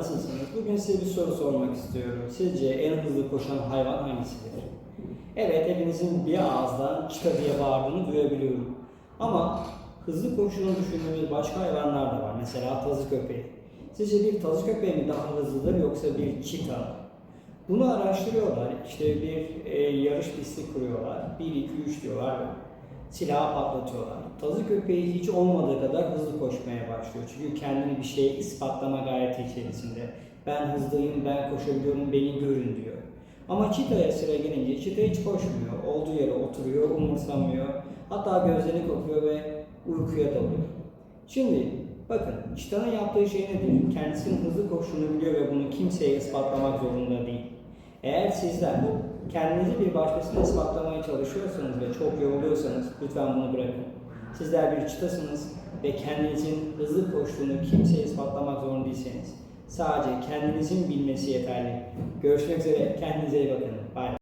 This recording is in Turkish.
nasılsınız? Bugün size bir soru sormak istiyorum. Sizce en hızlı koşan hayvan hangisidir? Evet, hepinizin bir ağızdan çita diye bağırdığını duyabiliyorum. Ama hızlı koştuğunu düşündüğümüz başka hayvanlar da var. Mesela tazı köpeği. Sizce bir tazı köpeği mi daha hızlıdır yoksa bir çita? Bunu araştırıyorlar. İşte bir e, yarış pisti kuruyorlar. 1, 2, 3 diyorlar silahı patlatıyorlar. Tazı köpeği hiç olmadığı kadar hızlı koşmaya başlıyor. Çünkü kendini bir şeye ispatlama gayreti içerisinde. Ben hızlıyım, ben koşabiliyorum, beni görün diyor. Ama çitaya sıra gelince çita hiç koşmuyor. Olduğu yere oturuyor, umursamıyor. Hatta gözlerini kapıyor ve uykuya dalıyor. Şimdi bakın çitanın yaptığı şey nedir? Kendisinin hızlı koştuğunu biliyor ve bunu kimseye ispatlamak zorunda değil. Eğer sizler kendinizi bir başkasına ispatlamaya çalışıyorsanız ve çok yoruluyorsanız lütfen bunu bırakın. Sizler bir çıtasınız ve kendinizin hızlı koştuğunu kimseye ispatlamak zorunda değilseniz sadece kendinizin bilmesi yeterli. Görüşmek üzere, kendinize iyi bakın. Bye.